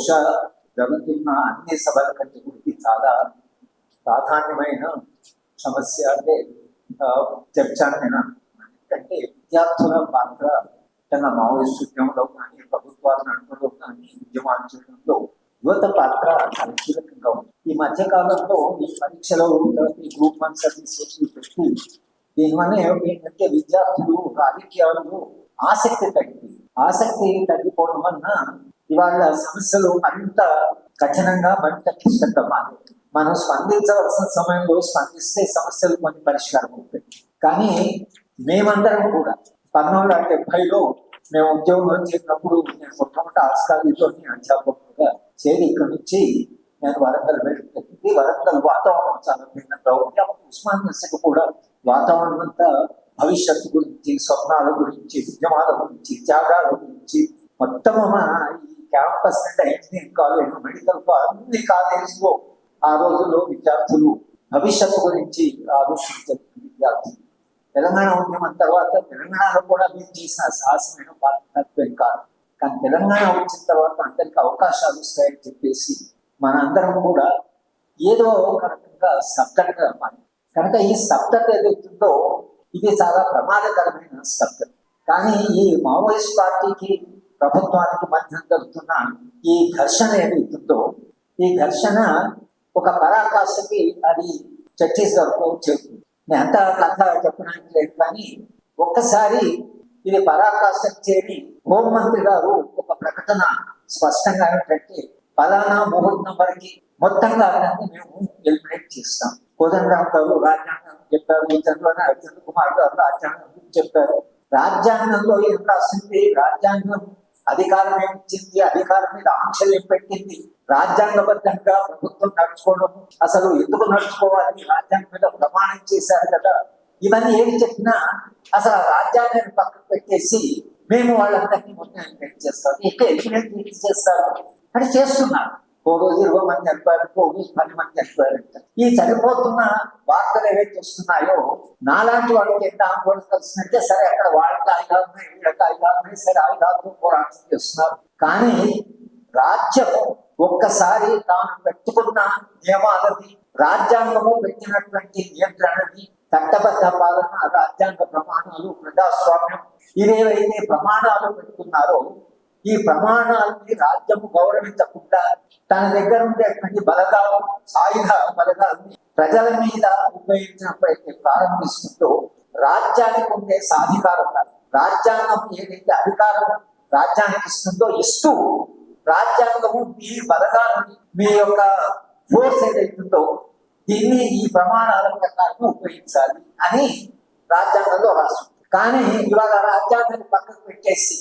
బహుశా జరుగుతున్న అన్ని సభల కంటే కూడా ఇది చాలా ప్రాధాన్యమైన సమస్య అంటే ఆ, చర్చ అని నేను అనుకుంటున్నాను. ఎందుకంటే విద్యార్థుల పాత్ర తన మావోయిస్ట్ ఉద్యమంలో కానీ ప్రభుత్వాల నడుపులో కానీ ఉద్యమాలు చేయడంలో యువత పాత్ర చాలా కీలకంగా ఉంది ఈ మధ్య కాలంలో ఈ పరీక్షలో తర్వాత ఈ గ్రూప్ వన్ సర్వీసెస్ పెట్టి దీనివల్ల ఏంటంటే విద్యార్థులు రాజకీయాలలో ఆసక్తి తగ్గింది ఆసక్తి తగ్గిపోవడం వలన ఇవాళ సమస్యలు మరింత కఠినంగా మరింత క్లిష్టంగా మారు మనం స్పందించవలసిన సమయంలో స్పందిస్తే సమస్యలు కొన్ని పరిష్కారం అవుతాయి. కానీ మేమందరం కూడా పంతొమ్మిది వందల డెబ్బైలో మేము ఉద్యోగం చేసినప్పుడు నేను మొట్టమొదటి ఆస్కారీతో అధ్యాపకులుగా చేరి ఇక్కడ నుంచి నేను వరంగల్ వెళ్ళి వరంగల్ వాతావరణం చాలా భిన్నంగా ఉంది. అప్పుడు ఉస్మాన్ కూడా వాతావరణం అంతా భవిష్యత్తు గురించి స్వప్నాల గురించి ఉద్యమాల గురించి త్యాగాల గురించి మొత్తం ఈ క్యాంపస్ అంటే ఇంజనీరింగ్ కాలేజ్ మెడికల్ కాలేజ్ అన్ని కాలేజీలో ఆ రోజుల్లో విద్యార్థులు భవిష్యత్తు గురించి ఆలోచించారు విద్యార్థులు. తెలంగాణ ఉద్యమం తర్వాత తెలంగాణలో కూడా మీరు చేసిన సాహసమైన పాత్రత్వం కాదు కానీ తెలంగాణ వచ్చిన తర్వాత అందరికి అవకాశాలు వస్తాయని చెప్పేసి మన అందరం కూడా ఏదో ఒక రకంగా స్తబ్దతగా మారి కనుక ఈ స్తబ్దత ఏదైతుందో ఇది చాలా ప్రమాదకరమైన స్తబ్దత కానీ ఈ మావోయిస్ట్ పార్టీకి ప్రభుత్వానికి మధ్య జరుగుతున్న ఈ ఘర్షణ ఏదైతుందో ఈ ఘర్షణ ఒక పరాకాష్ఠకి అది ఛత్తీస్గఢ్కు చేరుతుంది నేను అంత కథ చెప్పడానికి లేదు కానీ ఒక్కసారి ఇది పరాకాష్ఠకు చేరి హోంమంత్రి గారు ఒక ప్రకటన స్పష్టంగా ఏంటంటే ఫలానా ముహూర్తం వరకు మొత్తంగా దాన్ని మేము ఎలిమినేట్ చేస్తాం. కోదండరావు గారు రాజ్యాంగం చెప్పారు చంద్రబాబు చంద్రకుమార్ గారు రాజ్యాంగం చెప్పారు. రాజ్యాంగంలో ఏం రాసింది? రాజ్యాంగం అధికారం ఏమిచ్చింది అధికారం మీద ఆంక్షలు ఏం పెట్టింది. రాజ్యాంగబద్ధంగా ప్రభుత్వం నడుచుకోవడం అసలు ఎందుకు నడుచుకోవాలి? రాజ్యాంగం మీద ప్రమాణం చేశారు కదా. ఇవన్నీ ఏమి చెప్పినా అసలు ఆ రాజ్యాంగాన్ని పక్కకు పెట్టేసి మేము వాళ్ళందరినీ మొత్తం ఎంపిక చేస్తాం? ఇంకా ఎలిమినేట్ చేస్తారు? అని చేస్తున్నారు. ఓ రోజు ఇరవై మంది చనిపోయారు ఓ రోజు పది మంది చనిపోయారంట ఈ చనిపోతున్న వార్తలు ఏవైతే వస్తున్నాయో నాలాంటి వాళ్ళకి ఎంత ఆందోళన కలిసిందంటే సరే అక్కడ వాళ్ళకి ఆయుధాలు ఉన్నాయి వీళ్ళకి ఆయుధాలు ఉన్నాయి సరే ఆయుధాలతో పోరాటం చేస్తున్నారు. కానీ రాజ్యం ఒక్కసారి తాను పెట్టుకున్న నియమాలది రాజ్యాంగము పెట్టినటువంటి నియంత్రణని చట్టబద్ధ పాలన రాజ్యాంగ ప్రమాణాలు ప్రజాస్వామ్యం ఇవేవైతే ప్రమాణాలు పెట్టుకున్నారో ఈ ప్రమాణాలని రాజ్యము గౌరవించకుండా తన దగ్గర ఉండేటువంటి బలగాలు సాయుధ బలగాలని ప్రజల మీద ఉపయోగించినప్పుడైతే ప్రారంభిస్తుందో రాజ్యానికి ఉండే సాధికారత రాజ్యాంగం ఏదైతే అధికారం రాజ్యానికి ఇస్తుందో ఇస్తూ రాజ్యాంగము మీ బలగాలని మీ యొక్క ఫోర్స్ ఏదైతుందో దీన్ని ఈ ప్రమాణాల ప్రకారం ఉపయోగించాలి అని రాజ్యాంగంలో రాస్తుంది కానీ ఇవాళ రాజ్యాంగాన్ని పక్కకు పెట్టేసి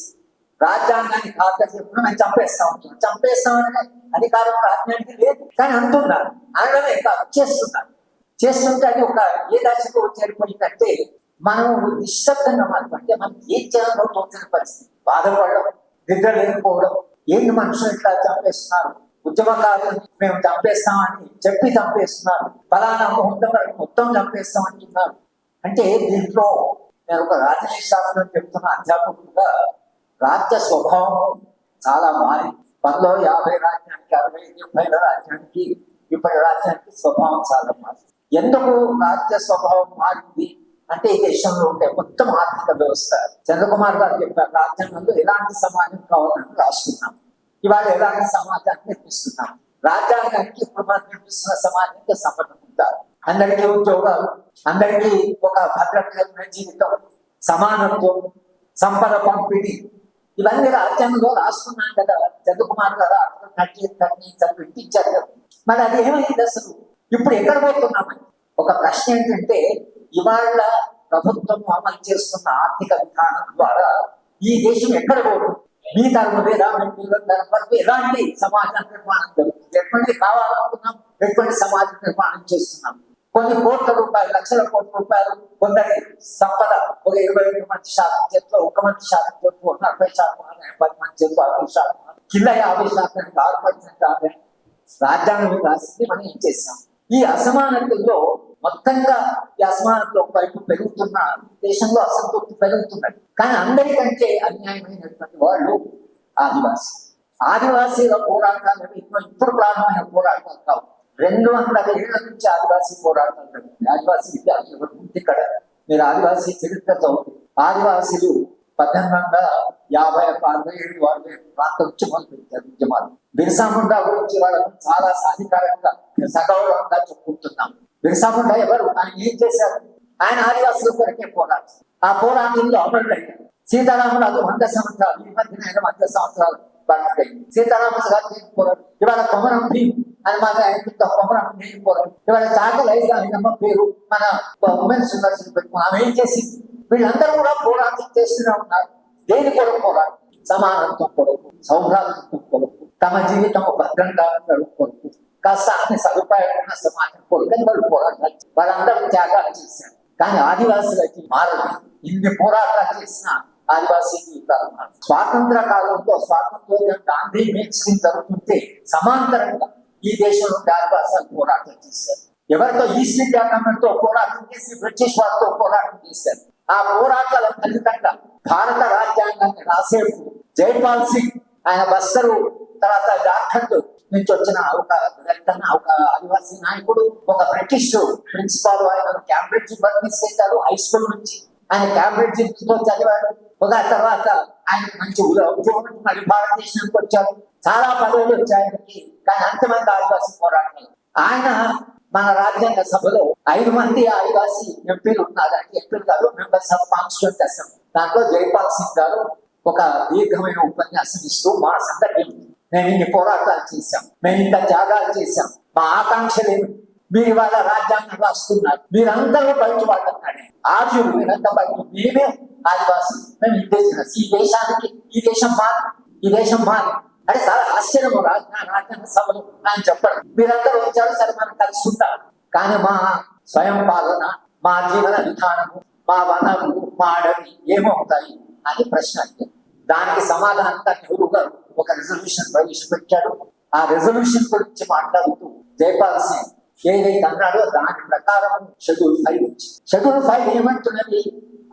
రాజ్యాంగాన్ని ఖాతరు చెప్పిన మేము చంపేస్తా ఉంటున్నాం. చంపేస్తామనే అధికారం రాజ్యానికి లేదు. కానీ అంటున్నారు. అనడమే కాదు చేస్తున్నారు. చేస్తుంటే అది ఒక ఏ దశకు చేరిపోయిందంటే మనం నిశ్శబ్దంగా మాత్రం అంటే మనం ఏం చేయాలో తోచిన పరిస్థితి. బాధపడడం నిద్ర లేకపోవడం ఏంటి మనుషులు ఇట్లా చంపేస్తున్నారు? ఉద్యమకారులు మేము చంపేస్తామని చెప్పి చంపేస్తున్నారు. ఫలానా ముహూర్తం వరకు మొత్తం చంపేస్తాం అంటున్నారు. అంటే దీంట్లో నేను ఒక రాజనీతి శాస్త్రం చెప్తున్న అధ్యాపకుడుగా రాజ్య స్వభావం చాలా మారి పనిలో యాభై రాజ్యానికి అరవై డెబ్బై రాజ్యానికి ఇప్పటి రాజ్యానికి స్వభావం చాలా మారింది. ఎందుకు రాజ్య స్వభావం మారింది? అంటే ఈ దేశంలో ఉండే మొత్తం ఆర్థిక వ్యవస్థ. చంద్రకుమార్ గారు చెప్పారు రాజ్యాంగంలో ఎలాంటి సమాజం కావాలని రాసుకున్నాం. ఇవాళ ఎలాంటి సమాజాన్ని నిర్మిస్తున్నాం? రాజ్యాంగానికి ఇప్పుడు మనం నిర్మిస్తున్న సమాజానికి సంబంధం ఉంటారు అందరికీ ఉద్యోగాలు అందరికీ ఒక భద్రతమైన జీవితం సమానత్వం సంపద పంపిణీ ఇవన్నీ రాజ్యాంగంలో రాస్తున్నాం కదా. చంద్రకుమార్ గారు అర్థం కట్టి థర్టీ చదివి ఇచ్చారు కదా. మరి అది ఏమైంది అసలు? ఇప్పుడు ఎక్కడ పోతున్నామని ఒక ప్రశ్న ఏంటంటే ఇవాళ ప్రభుత్వం అమలు చేస్తున్న ఆర్థిక విధానం ద్వారా ఈ దేశం ఎక్కడ పోతుంది మీ తరపు మీద మీ తరపు వరకు ఎలాంటి సమాజ నిర్మాణం జరుగుతుంది? ఎటువంటి కావాలనుకున్నాం ఎటువంటి సమాజ నిర్మాణం చేస్తున్నాం? కొన్ని కోట్ల రూపాయలు లక్షల కోట్ల రూపాయలు కొందరి సంపద. ఒక ఇరవై రెండు మంది శాతం చేతిలో ఒక మంది శాతం చేతిలో నలభై శాతం పది మంది చేతిలో అరవై శాతం కింద యాభై శాతం ఆరు పర్సెంట్ ఆదాయం. రాజ్యాంగం రాసింది మనం ఏం చేసాం ఈ అసమానతల్లో మొత్తంగా ఈ అసమానతలు ఒకవైపు పెరుగుతున్న దేశంలో అసంతృప్తి పెరుగుతున్నది. కానీ అందరికంటే అన్యాయమైనటువంటి వాళ్ళు ఆదివాసి ఆదివాసీల పోరాటాలు ఎన్నో ఇప్పుడు ప్రారంభమైన పోరాటాలు కావు. రెండు వందల ఏళ్ళ నుంచి ఆదివాసీ పోరాటం జరిగాయి. ఆదివాసీ విద్యార్థులు ఎవరు? ఇక్కడ. మీరు ఆదివాసీ చరిత్రతో ఆదివాసీలు పద్దెనిమిది వందల యాభై అరవై ఏడు అరవై ఏడు ప్రాంతం నుంచి మొదలుపెట్టారు ఉద్యమాలు. బిర్సాముండా గురించి వాళ్ళకు చాలా సాధికారంగా సగౌరవంగా చెప్పుకుంటున్నాం. బిర్సాముండా ఎవరు? ఆయన ఏం చేశారు? ఆయన ఆదివాసుల కొరకే పోరాడు. ఆ పోరాటంలో అమరుడయ్యారు అది వంద సంవత్సరాలు ఈ మధ్యన వంద సంవత్సరాలు బతికాయి సీతారామరాజు గారు పోరాడు ఇవాళ కొమరం భీం అని మన ఆయన కొమరం భీం పోరాడు ఇవాళ చాకలి ఐదమ్మ పేరు మన ఉమెన్స్ యూనివర్సిటీ పెట్టుకుని ఆమె ఏం చేసింది వీళ్ళందరూ కూడా పోరాటం చేస్తూనే ఉన్నారు దేని కొరకు పోరాటం సమానత్వం కొరకు సౌభ్రాతత్వం కొరకు తమ జీవితం భద్రంగా ఉండడం కొరకు కాస్త అన్ని సదుపాయాలు ఉన్న సమాజం కొరకు అని వాళ్ళు పోరాటాలు చేశారు. వాళ్ళందరూ త్యాగాలు చేశారు కానీ ఆదివాసులకి మారదు ఇన్ని పోరాటాలు చేసిన ఆదివాసీ స్వాతంత్ర కాలంలో స్వాతంత్ర్యం గాంధీ మేక్సింగ్ జరుగుతుంటే సమాంతరంగా ఈ దేశంలో ఆదివాసాలు పోరాటం చేశారు. ఎవరితో? ఈస్ట్ ఇండియా గవర్నమెంట్తో పోరాటం చేసి బ్రిటిష్ వారితో పోరాటం చేశారు. ఆ పోరాటాల ఫలితంగా భారత రాజ్యాంగాన్ని రాసేపు జైపాల్ సింగ్ ఆయన బస్తరు తర్వాత జార్ఖండ్ నుంచి వచ్చిన ఒక దళితన్న ఒక ఆదివాసీ నాయకుడు ఒక బ్రిటిష్ ప్రిన్సిపాల్ ఆయన క్యాంబ్రిడ్జ్ పంపించేశారు హై స్కూల్ నుంచి ఆయన క్యాంబ్రిడ్జ్తో చదివాడు ఒక తర్వాత ఆయన మంచి ఉద్యోగం మళ్ళీ భారతదేశానికి వచ్చారు. చాలా పదవులు వచ్చాయి ఆయనకి. కానీ అంతమంది ఆదివాసీ పోరాటం. ఆయన మన రాజ్యాంగ సభలో ఐదు మంది ఆదివాసీ ఎంపీలు ఉన్నారు. అంటే ఎంపీలు కాదు మెంబర్స్ ఆఫ్ కాన్స్టిట్యూంట్ అసెంబ్లీ. దాంట్లో జైపాల్ సింగ్ గారు ఒక దీర్ఘమైన ఉపన్యాసం ఇస్తూ మా సందర్భం. మేము ఇన్ని పోరాటాలు చేశాం. మేము ఇంత త్యాగాలు చేశాం. మా ఆకాంక్షలు ఏమి? మీరు ఇవాళ రాజ్యాంగం రాస్తున్నారు. మీరందరూ బయట వాళ్ళన్నాడే మీరంతా బయట. మేమే ఆదివాసి మేము ఇండిజినస్ ఈ దేశానికి ఈ దేశం మాది. ఈ దేశం మాది. అంటే చాలా ఆశ్చర్యం రాజ్యాంగ సభలు ఆయన చెప్పడం మీరందరూ వచ్చారు సరే మనం కలిసి ఉంటాం. కానీ మా స్వయం పాలన మా జీవన విధానము మా వనరులు మా అడవి ఏమవుతాయి అని ప్రశ్న అడిగారు. దానికి సమాధానంగా నెహ్రూ గారు ఒక రిజల్యూషన్ ప్రవేశపెట్టాడు. ఆ రెజల్యూషన్ గురించి మాట్లాడుతూ జైపాల్ సింగ్ ఏదైతే అన్నాడో దాని ప్రకారం షెడ్యూల్ ఫైవ్ షెడ్యూల్ ఫైవ్ ఏమంటున్నది?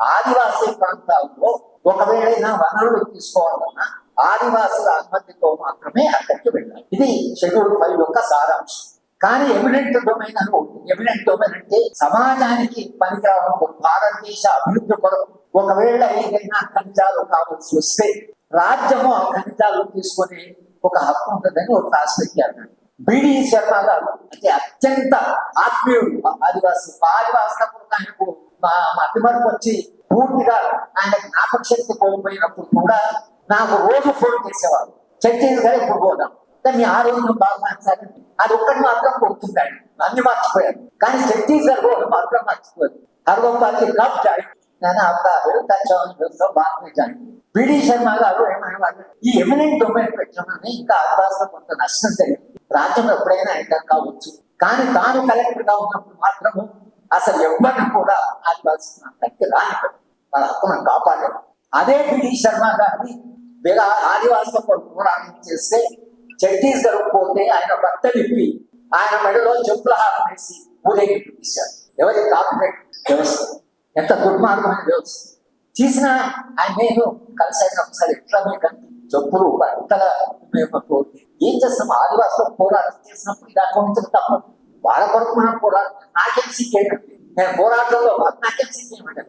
ఆదివాసీ ప్రాంతాల్లో ఒకవేళ వనరులు తీసుకోవాలన్నా ఆదివాసుల అనుమతితో మాత్రమే అక్కడికి వెళ్ళాలి. ఇది షెడ్యూల్ ఫైవ్ యొక్క సారాంశం. కానీ ఎవిడెంట్ డొమైన్ అని ఎవిడెంట్ ఎమినెంట్ డొమైన్ అంటే సమాజానికి పనికిరావడం భారతదేశ అభివృద్ధి కొరకు ఒకవేళ ఏదైనా ఖనిజాలు కావాల్సి వస్తే రాజ్యము ఆ ఖనిజాలు తీసుకొని ఒక హక్కు ఉంటుందని ఒక రాసి పెట్టారు బిడి శర్మ గారు. అంటే అత్యంత ఆత్మీయుడు. ఆదివాసి ఆదివాసులకు ఆయనకు మా వచ్చి పూర్తిగా ఆయన జ్ఞాపకశక్తి కోల్పోయినప్పుడు కూడా నాకు రోజు ఫోన్ చేసేవాడు చర్చలు గారు ఇప్పుడు పోదాం? కానీ ఆ రోజు బాగుపడి అది ఒక్కటి మాత్రం కొడుతుంటాడు అన్ని మర్చిపోయాడు కానీ ఛత్తీస్గఢ్ కూడా మాత్రం మర్చిపోయారు. హర్గోపాల్కి కప్ జాయిన్ నేను అక్కడ తచ్చాలో బాగా జాయిన్ బిడి శర్మ గారు ఈ ఎమినెంట్ డొమైన్ పెట్టమని ఇంకా అవకాశం కొంత నష్టం జరిగింది. రాజ్యం ఎప్పుడైనా ఎంటర్ కావచ్చు. కానీ తాను కలెక్టర్గా ఉన్నప్పుడు మాత్రము అసలు ఎవరిని కూడా ఆదివాసి వ్యక్తి రానివ్వడు. వాళ్ళ హక్కును కాపాడారు అదే పిటి శర్మ గారిని వేరే ఆదివాసుల కొరకు పోరాటం చేస్తే ఛత్తీస్గఢ్ పోతే ఆయన భర్త విప్పి ఆయన మెడలో చెప్పుల హారం వేసి ఊరేగింపు తీశారు ఎవరి కార్పొరేట్ వ్యవస్థ. ఎంత దుర్మార్గమైన వ్యవస్థ. చేసిన ఆయన నేను కలిసి ఒకసారి ఎట్లా మీకు చెప్పులు బట్టల ఉపయోగపడుతూ ఏం చేస్తాం? ఆదివాసులు పోరాటం చేసినప్పుడు ఇలా కొంచెం తప్పదు. వాళ్ళ కొరకు మనం పోరాటం నాకేం సిక్కేయడం నేను పోరాటంలో నాకేం సిగ్గేయమంటే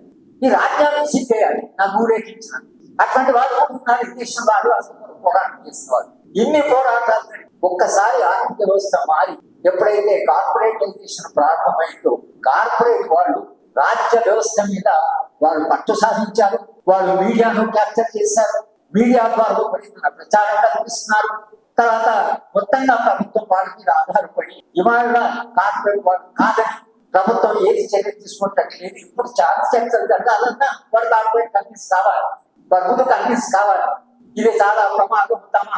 ఈ రాజ్యాన్ని సిక్కేయాలి నా ఊరేగించిన అటువంటి వాళ్ళు ఉన్నారు ఈ వాళ్ళు అసలు పోరాటం చేసేవాళ్ళు ఇన్ని పోరాటాలు ఒక్కసారి ఆర్థిక వ్యవస్థ మారి ఎప్పుడైతే కార్పొరేటైజేషన్ ప్రారంభమైందో కార్పొరేట్ వాళ్ళు రాజ్య వ్యవస్థ మీద వాళ్ళు పట్టు సాధించారు. వాళ్ళు మీడియాను క్యాప్చర్ చేశారు. మీడియా ద్వారా పడిన ప్రచారం కల్పిస్తున్నారు. తర్వాత మొత్తంగా ప్రభుత్వం వాళ్ళ మీద ఆధారపడి ఇవాళ కార్పొరేట్ వాళ్ళు కాదని ప్రభుత్వం ఏది చర్య తీసుకుంటట్లేదు ఇప్పుడు చాలా చర్చలు జరగాలన్నా వాడు కార్పొరేట్ కంపెనీస్ కావాలి వాడు ముందు కంపెనీస్ కావాలి. ఇది చాలా ప్రమాదం తమ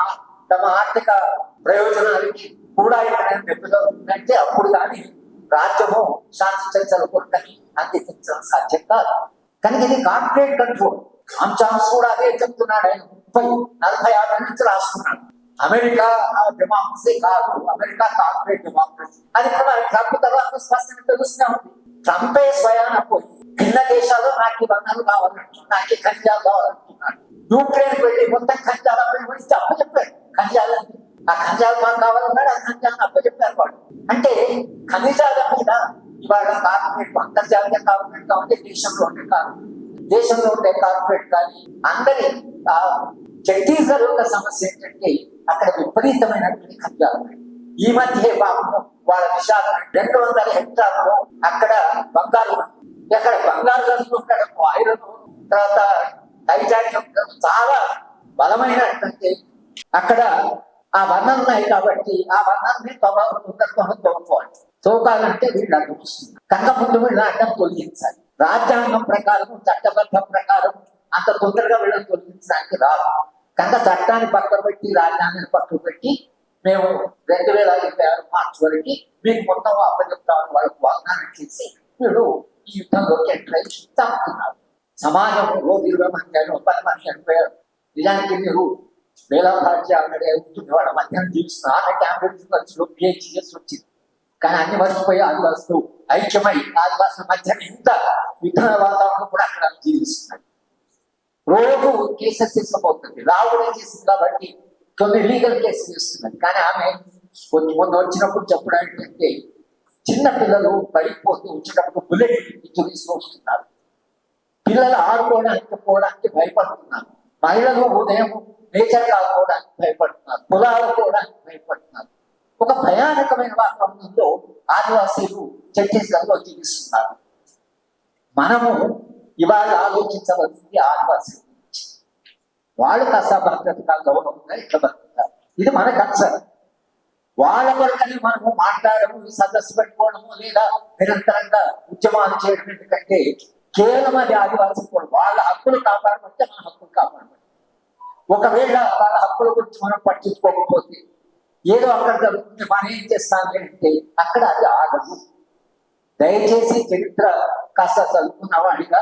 తమ ఆర్థిక ప్రయోజనాలకి కూడా ఎక్కడైనా దెబ్బతవుతుందంటే అప్పుడు కానీ రాజ్యము శాంతి చర్చలు కొరకని అందించడం సాధ్యం కాదు. కనుక ఇది కార్పొరేట్ కంట్రోల్. అంశాంశ కూడా అదే చెప్తున్నాడు ఆయన ముప్పై నలభై ఆరు నుంచి రాస్తున్నాడు. అమెరికా డెమోక్రసీ కాదు అమెరికా కార్పొరేట్ డెమోక్రసీ. అది కూడా ట్రంప్ తర్వాత స్పష్టంగా తెలుస్తూనే ఉంది. ట్రంపే స్వయాన పోయి భిన్న దేశాలు నాకు బంధాలు కావాలంటున్నాడు నాకు ఖనిజాలు కావాలంటున్నాడు యూక్రెయిన్ వెళ్ళి మొత్తం ఖనిజాల గురించి అప్పు చెప్పాడు ఖనిజాలు ఆ ఖనిజాలు మాకు కావాలన్నాడు ఆ ఖనిజాలను అప్పచెప్పారు వాడు. అంటే ఖనిజాల మీద ఇవాళ కార్పొరేట్ అంతర్జాతీయ కార్పొరేట్ కాబట్టి దేశంలో ఉండే కార్పొరేట్ దేశంలో ఉండే కార్పొరేట్ కానీ అందరి ఆ ఛత్తీస్గఢ్ యొక్క సమస్య ఏంటంటే అక్కడ విపరీతమైనటువంటి ఖనిజాలు ఈ మధ్య పాపం వాళ్ళ విశాఖ రెండు వందల హెక్టార్లు అక్కడ బంగారు ఉంది. అక్కడ బంగారు కలుసుకుంటాడు ఐరన్ తర్వాత టైటానియం చాలా బలమైనటువంటి అక్కడ ఆ వనరులు ఉన్నాయి కాబట్టి ఆ వనరుని తొందరకొని తోడుకోవాలి తోకాలంటే వీళ్ళు అడ్డం వస్తుంది కనుక ముందు వీళ్ళు అడ్డం తొలగించాలి. రాజ్యాంగం ప్రకారం చట్టబద్ధం ప్రకారం అంత తొందరగా వీళ్ళని తొలగించడానికి రాదు. కనుక చట్టాన్ని పక్కన పెట్టి రాజ్యాంగాన్ని పక్కన పెట్టి మేము రెండు వేల ఇరవై ఆరు మార్చి వరకు మీకు మొత్తం అప్పచెప్తామని వాళ్ళకు వాగ్దానం చేసి వీళ్ళు ఈ యుద్ధంలోకి ఎంటర్ అయ్యి చంపుతున్నారు. సమాజం రోజు ఇరవై మంది అయిన పది మంది చనిపోయారు నిజానికి మీరు వేల రాజ్యాలు అవుతుంది వాళ్ళ మధ్యాహ్నం జీవిస్తున్న ఆమె క్యాంపెయిన్ ఖర్చులో పిహెచ్డి చేసి వచ్చింది. కానీ అన్ని మర్చిపోయి ఆదివాసులు ఐక్యమై ఆదివాసుల మధ్య ఇంత విఘ్న వాతావరణం కూడా అక్కడ జీవిస్తున్నాయి రోజు కేసెస్ తీసుకుపోతుంది. రావుడే చేసింది కాబట్టి కొన్ని లీగల్ కేసులు ఇస్తున్నది కానీ ఆమె కొంచెం మొన్న వచ్చినప్పుడు చెప్పడం ఏంటంటే చిన్న పిల్లలు పడిపోతూ వచ్చేటప్పుడు బుల్లెట్ ఇచ్చి తీసుకొస్తున్నారు. పిల్లలు ఆడుకోవడానికి పోవడానికి భయపడుతున్నారు. మహిళలు ఉదయం నేచర్ కాకపోవడానికి భయపడుతున్నారు. పొలాలు పోవడానికి భయపడుతున్నారు. ఒక భయానకమైన వాతావరణంలో ఆదివాసీలు ఛత్తీస్గఢ్లో జీవిస్తున్నారు. మనము ఇవాళ ఆలోచించవలసింది ఆదివాసీ. వాళ్ళు కాస్త భద్రతగా గౌరవంగా ఇట్లా బతుకుతారు. ఇది మన కన్సర్ వాళ్ళ కొరకని మనము మాట్లాడము సదస్సు పెట్టుకోవడము లేదా నిరంతరంగా ఉద్యమాలు చేయడం ఎందుకంటే కేవలం అది ఆదివాసీ కూడా వాళ్ళ హక్కులు కాపాడమంటే మన హక్కులు కాపాడమంటే. ఒకవేళ వాళ్ళ హక్కుల గురించి మనం పట్టించుకోకపోతే ఏదో అక్కడ జరుగుతుంది మనం ఏం చేస్తాం అంటే అక్కడ అది ఆగదు. దయచేసి చరిత్ర కాస్త చదువుకున్న వాడిగా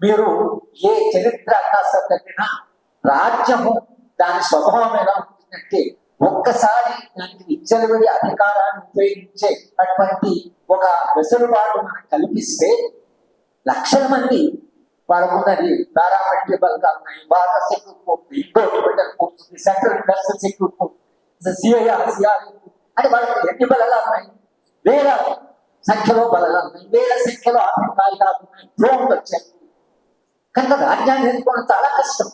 మీరు ఏ చరిత్ర కాస్త తగ్గినా రాజ్యము దాని స్వభావం ఎలా ఉంటుందంటే ఒక్కసారి దానికి విచ్చలవిడి అధికారాన్ని ఉపయోగించే అటువంటి ఒక వెసులుబాటు మనం కల్పిస్తే లక్షల మంది వాళ్ళకున్నది పారామెట్రిక్ బలకాలు ఉన్నాయి భారత సెక్యూర్ పోతుంది ఇంకోటి central industrial secure CIR CR అంటే వాళ్ళకి ఎన్ని బలాలు ఉన్నాయి? వేల సంఖ్యలో బలాలు ఉన్నాయి వేల సంఖ్యలో ఆర్థిక ఆయుధాలు ఉన్నాయి డ్రోన్లు వచ్చాయి. కనుక రాజ్యాన్ని ఎదుర్కోవడం చాలా కష్టం.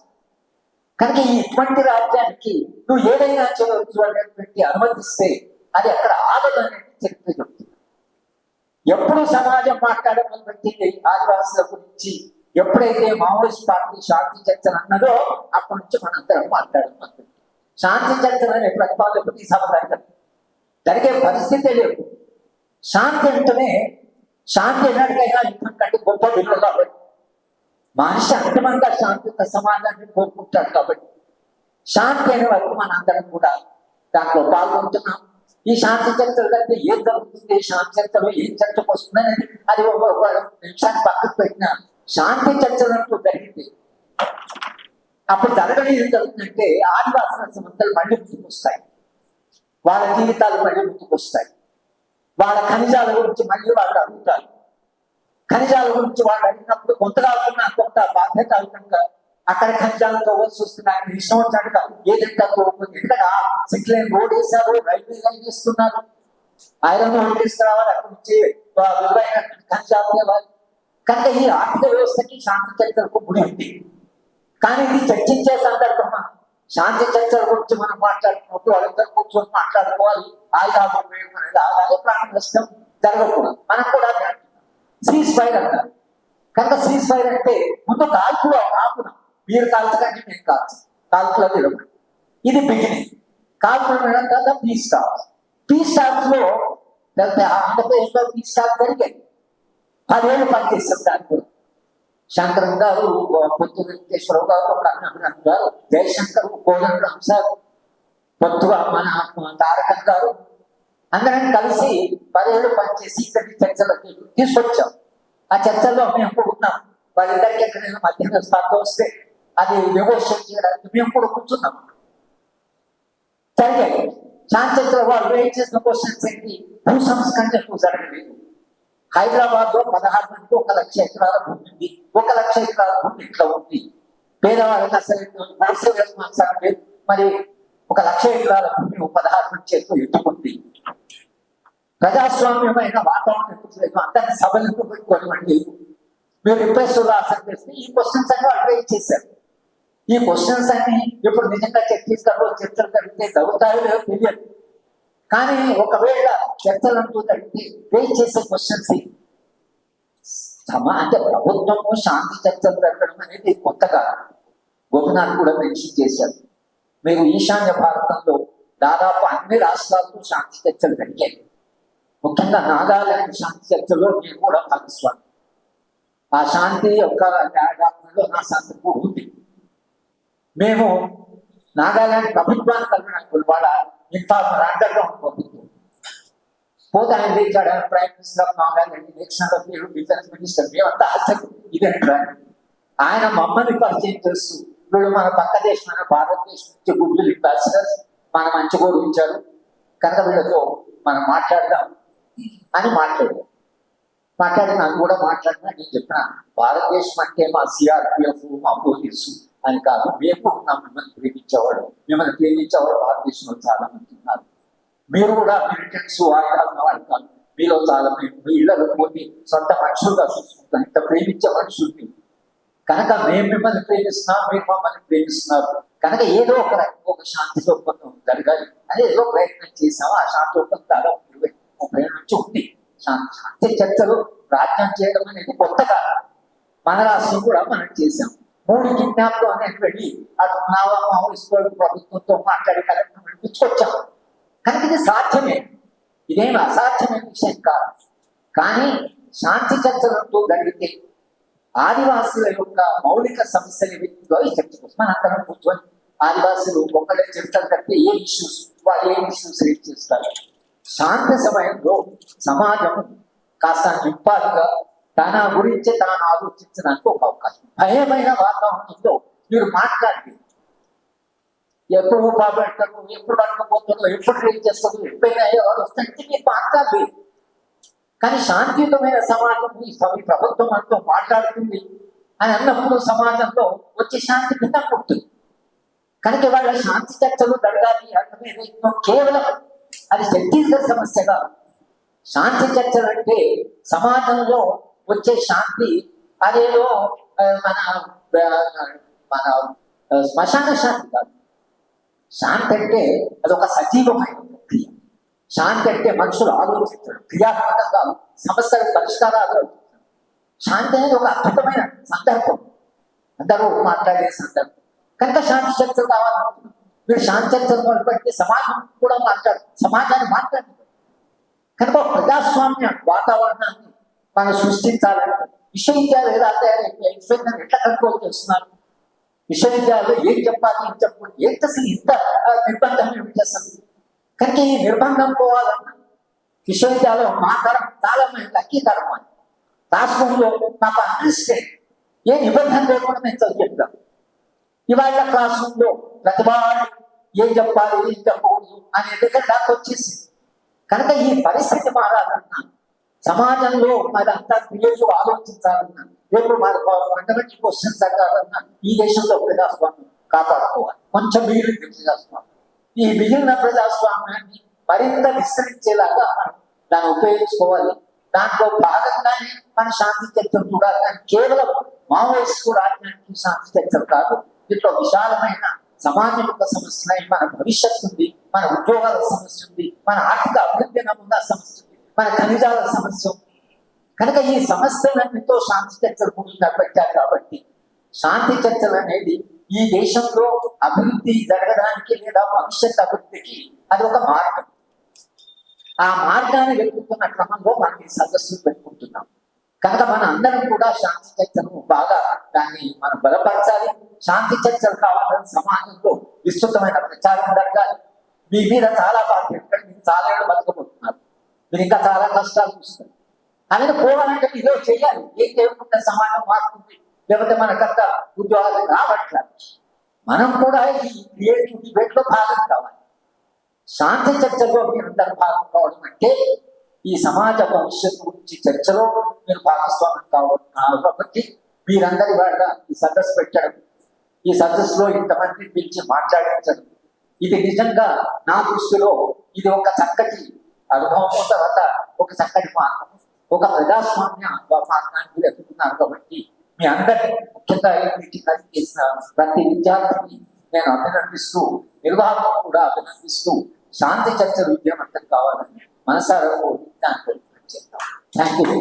కనుక ఇటువంటి రాజ్యానికి నువ్వు ఏదైనా చేయవచ్చు అనేటువంటి అనుమతిస్తే అది అక్కడ ఆగదు అనేది చరిత్ర చెప్తుంది. ఎప్పుడు సమాజం మాట్లాడడం మొదలుపెట్టింది ఆదివాసుల గురించి ఎప్పుడైతే మావోయిస్ట్ పార్టీ శాంతి చర్చలు అన్నదో అప్పటి నుంచి మనందరం మాట్లాడడం శాంతి చర్చలు అనే ప్రతిపాదకు ప్రతి సభ జరిగే పరిస్థితే లేదు శాంతి అంటేనే శాంతి ఎన్నటికైనా యుద్ధం కంటే గొప్ప విలువ కాబట్టి మనిషి అంతిమంగా శాంతియుత సమాజాన్ని కోరుకుంటాడు కాబట్టి శాంతి అనే వరకు మనందరం కూడా దాంట్లో పాల్గొంటున్నాం. ఈ శాంతి చరిత్ర కంటే ఏం జరుగుతుంది? శాంతి చరిత్రలో ఏం చర్చకు వస్తుంది అనేది అది ఒక ఒక నిమిషాన్ని పక్కకు పెట్టిన శాంతి చర్చలు జరిగింది. అప్పుడు జరగడం ఏం జరుగుతుందంటే ఆదివాసుల సమస్యలు మళ్ళీ ముందుకొస్తాయి. వాళ్ళ జీవితాలు మళ్ళీ ముందుకొస్తాయి. వాళ్ళ ఖనిజాల గురించి మళ్ళీ వాళ్ళు అడుగుతారు. ఖనిజాల గురించి వాళ్ళు అడిగినప్పుడు కొంత కాకుండా కొంత బాధ్యత బాధ్యతాయుతంగా అక్కడ ఖనిజాలను తవ్వాల్సి వస్తుంది ఆయన ఇష్టం వచ్చినట్టుగా ఏదంటే ఎక్కడ సిక్స్ లైన్ రోడ్ వేశారు రైల్వే లైన్ చేస్తున్నారు ఐరన్ రోడ్ తీసుకురావాలి అక్కడ నుంచి విలువైన ఖనిజాలు తేవాలి కనుక ఈ ఆర్థిక వ్యవస్థకి శాంతి చరిత్రకు గుడి ఉంది. కానీ ఇది చర్చించే సందర్భమా శాంతి చర్చల గురించి మనం మాట్లాడుకున్నప్పుడు వాళ్ళందరూ కూర్చొని మాట్లాడుకోవాలి. ఆయుధాలు ఉపయోగం అనేది అలాగే ప్రాణ నష్టం జరగకూడదు. మనకు కూడా సీజ్ ఫైర్ అంటారు కనుక సీజ్ ఫైర్ అంటే ముందు కాల్పులో ఆపుదాం. మీరు కాల్చకండి మేము కాల్చు. కాల్పుల విరమణ ఇది బిగినింగ్ కాల్పులు విరమణ తర్వాత పీస్ స్టాప్స్ పీస్ స్టాప్స్లో లేకపోతే ఆంధ్రప్రదేశ్ పీస్ పీ స్టాప్ జరిగాయి. పదేళ్ళు పనిచేస్తారు దాని గురించి శంకరం గారు పొత్తు వెంకటేశ్వరరావు గారు అభినందన్ గారు జయశంకర్ కోదండ సార్ పొత్తుగా మన తారకం గారు అందరం కలిసి పదేళ్ళు పనిచేసి ఇక్కడికి చర్చలకు తీసుకొచ్చాం. ఆ చర్చల్లో మేము ఉన్నాం. వాళ్ళిద్దరికి ఎక్కడైనా మధ్యాహ్న స్థానం వస్తే అది నెగోషియేట్ చేయడానికి మేము కూడా కూర్చున్నాం. జరిగాయి శాంతిలో వాళ్ళు ఏం చేసిన క్వశ్చన్స్ ఏంటి? భూ సంస్కరణ ఎక్కువ జరగలేదు హైదరాబాద్లో పదహారు మందికి ఒక లక్ష ఎకరాల భూమి ఉంది. ఒక లక్ష ఎకరాల భూమి ఇట్లా ఉంది? పేదవాళ్ళకి అసలు గుడిసె వేసుకోవాల్సిన లేదు మరి ఒక లక్ష ఎకరాల భూమి పదహారు మంది చేతిలో ఎత్తుకుంది. ప్రజాస్వామ్యమైన వాతావరణం ఎత్తుకోలేదు అందరినీ సభలకు పెట్టుకోనివ్వండి మీరు రిప్రెస్ ఆసక్తి చేస్తే ఈ క్వశ్చన్స్ అన్ని వాళ్ళు చేశారు. ఈ క్వశ్చన్స్ అన్ని ఇప్పుడు నిజంగా చర్చిస్తారో చర్చలు జరిగితే తగ్గుతాయో లేదో తెలియదు. కానీ ఒకవేళ చర్చలు అంటూ జరిగితే రేజ్ చేసే క్వశ్చన్స్ సమాజ ప్రభుత్వము శాంతి చర్చలు జరగడం అనేది కొత్తగా గోపినాథ్ కూడా మెన్షన్ చేశారు. మీరు ఈశాన్య భారతంలో దాదాపు అన్ని రాష్ట్రాలతో శాంతి చర్చలు జరిగాయి ముఖ్యంగా నాగాలాండ్ శాంతి చర్చలో నేను కూడా భాగస్వామి. ఆ శాంతి యొక్క కార్యక్రమంలో నా సంతకు ఉంది. మేము నాగాలాండ్ ప్రభుత్వాన్ని కలిగిన వాళ్ళ ఇన్ఫార్మర్ అండర్ గ్రౌండ్ ప్రభుత్వం పోతే ఆయన తెచ్చాడు ఆయన prime minister of Nagaland next of మీరు డిఫెన్స్ మినిస్టర్ మేమంతా ఆసక్తి ఇదంటే ఆయన మమ్మల్ని పరిచయం చేస్తూ వీళ్ళు మన పక్క దేశమైన భారతదేశం నుంచి గుడ్లు అంబాసిడర్స్ మన మంచి గౌరవించారు. కనుక వీళ్ళతో మనం మాట్లాడదాం. అని మాట్లాడారు మాట్లాడి నన్ను కూడా మాట్లాడినా నేను చెప్పిన భారతదేశం అంటే మా సిఆర్పిఎఫ్ మా పోలీసు అని కాదు మేము ఉన్నాం మిమ్మల్ని ప్రేమించేవాడు మిమ్మల్ని ప్రేమించేవాడు భారతదేశంలో చాలా మంది ఉన్నారు. మీరు కూడా మిలిటెంట్స్ వాళ్ళు కాదు మీలో చాలా మీ ఇళ్ళలో పోతే సొంత మనుషులుగా చూసుకుంటాం. ఇంత ప్రేమించే మనుషుల్ని కనుక మేము మిమ్మల్ని ప్రేమిస్తున్నాం మీరు మమ్మల్ని ప్రేమిస్తున్నారు. కనుక ఏదో ఒక రకంగా ఒక శాంతి ఒప్పందం జరగాలి. అని ఏదో ప్రయత్నం చేసాము ఆ శాంతి ఒప్పందం దాదాపు ఇరవై ముప్పై ఏళ్ళ నుంచి ఉంది శాంతి చర్చలు రాజ్యం చేయడం అనేది కొత్త కాలం మన రాష్ట్రం కూడా మనం చేసాం మూడు కిడ్నాప్లు అనేది వెళ్ళి అటు ఉన్నావా మావోయిస్ట్ ప్రభుత్వంతో మాట్లాడి కలెక్టర్ పిలిపించుకొచ్చాం కానీ ఇది సాధ్యమే ఇదేం అసాధ్యమైన విషయం కాదు కానీ శాంతి చర్చలతో జరిగితే ఆదివాసుల యొక్క మౌలిక సమస్యలు ఏవిటో ఈ చర్చ కోసం అందరం కూర్చొని ఆదివాసులు ఒక్కడే చెప్తారు కడితే ఏ ఇష్యూస్ వాళ్ళు ఏ ఇష్యూస్ రీచ్ చేస్తారు శాంతి సమయంలో సమాజం కాస్త నింపాలుగా తన గురించి తాను ఆలోచించడానికి ఒక అవకాశం. భయమైన వాతావరణంలో మీరు మాట్లాడి ఎప్పుడు బాబెడతారు ఎప్పుడు పట్టుకుపోతారో ఎప్పుడు రేట్ చేస్తారు ఎప్పుడైనా ఎవరు వస్తుంటే మీరు మాట్లాడలేదు కానీ శాంతియుతమైన సమాజం ఈ ప్రభుత్వం అంతా మాట్లాడుతుంది అని అన్నప్పుడు సమాజంలో వచ్చే శాంతి కింద పుట్టింది కనుక వాళ్ళ శాంతి చర్చలు జరగాలి అంటే కేవలం అది ఛత్తీస్గఢ్ సమస్య కాదు శాంతి చర్చలు అంటే సమాజంలో వచ్చే శాంతి అదేదో మన మన శ్మశాన శాంతి కాదు. శాంతి అంటే అదొక సజీవమైన ప్రక్రియ. శాంతి అంటే మనుషులు ఆలోచిస్తారు క్రియాత్మకంగా సమస్యల పరిష్కారాలు శాంతి అనేది ఒక అద్భుతమైన సందర్భం. అందరూ మాట్లాడే సందర్భం. కనుక శాంతి చర్చలు కావాలనుకుంటున్నాం. వీడు శాంతి చర్చలు సమాజం కూడా మాట్లాడు సమాజాన్ని మాట్లాడి కనుక ప్రజాస్వామ్య వాతావరణాన్ని మనం సృష్టించాలంటే విశ్వవిద్యాలయం ఎలా తయారైపోయాయి? ఎక్స్పెక్ట్ ఎట్లా కంట్రోల్ చేస్తున్నారు? విశ్వవిద్యాలయంలో ఏం చెప్పాలి ఏం చెప్పకూడదు? ఏంటి అసలు ఇంత నిర్బంధం ఏమి చేస్తుంది? కనుక ఈ నిర్బంధం పోవాలన్నా విశ్వవిద్యాలయం మా తరం కాలమే లక్కీ తరం అని రాష్ట్రంలో నాకు లో అండర్స్టాండ్ ఏ నిబంధన లేకుండా మేము చదువు ఇవాళ క్లాస్ రూమ్లో లో ఏం చెప్పాలి ఏం చెప్పకూడదు అనే దగ్గర దాకా వచ్చేసి కనుక ఈ పరిస్థితి మారాలన్నా సమాజంలో మరి అంతా క్రియేటివ్ ఆలోచించాలన్నా రేపు మన ఫండమెంటల్ క్వశ్చన్స్ అడగాలన్నా ఈ దేశంలో ప్రజాస్వామ్యం కాపాడుకోవాలి. కొంచెం మిగిలిన ప్రజాస్వామ్యం. ఈ మిగిలిన ప్రజాస్వామ్యాన్ని మరింత విస్తరించేలాగా మనం దాన్ని ఉపయోగించుకోవాలి. దాంట్లో భాగంగానే మన శాంతి చర్చలు చూడాలి కానీ కేవలం మావోయిస్ట్ కూడా ఆడినట్టు శాంతి చర్చలు కాదు దీంట్లో విశాలమైన సమాజం యొక్క సమస్యలు మన భవిష్యత్తు ఉంది మన ఉద్యోగాల సమస్య ఉంది మన ఆర్థిక అభివృద్ధి నమూనా సమస్య ఉంది మన ఖనిజాల సమస్య ఉంది. కనుక ఈ సమస్యలన్నితో శాంతి చర్చలు కూడా పెట్టారు కాబట్టి శాంతి చర్చలు అనేది ఈ దేశంలో అభివృద్ధి జరగడానికి లేదా భవిష్యత్ అభివృద్ధికి అది ఒక మార్గం. ఆ మార్గాన్ని వెతుకుతున్న క్రమంలో మనం ఈ సదస్సులు పెట్టుకుంటున్నాం. కనుక మన అందరం కూడా శాంతి చర్చను బాగా దాన్ని మనం బలపరచాలి. శాంతి చర్చలు కావాలని సమాజంలో విస్తృతమైన ప్రచారం జరగాలి. మీ మీద చాలా బాధ్యత ఎందుకంటే మీరు చాలా ఏళ్ళు బతకబోతున్నారు. మీరు ఇంకా చాలా కష్టాలు చూస్తారు. అనేది పోవాలంటే ఇదో చేయాలి. ఏం చేయకుండా సమాజం మారుతుంది. లేకపోతే మనకంత ఉద్యోగాలు రావట్లేదు. మనం కూడా ఈ క్రియేటివ్ డిబేట్లో భాగం కావాలి. శాంతి చర్చలో మీరందరూ భాగం కావడం అంటే ఈ సమాజ భవిష్యత్తు గురించి చర్చలో మీరు భాగస్వామ్యం కావాలి కాబట్టి మీరందరి వాళ్ళ ఈ సదస్సు పెట్టడం ఈ సదస్సులో ఇంతమంది పిలిచి మాట్లాడించడం ఇది నిజంగా నా దృష్టిలో ఇది ఒక చక్కటి అనుభవం తర్వాత ఒక చక్కటి మార్గం ఒక ప్రజాస్వామ్య మార్గానికి వెతుకుతున్నారు కాబట్టి మీ అందరి ముఖ్యంగా వీటికి చేసిన ప్రతి విద్యార్థిని నేను అభినందిస్తూ నిర్వాహకం కూడా అభినందిస్తూ శాంతి చర్చ విద్యావంతం కావాలని மனசார நான் தேங்க்யூ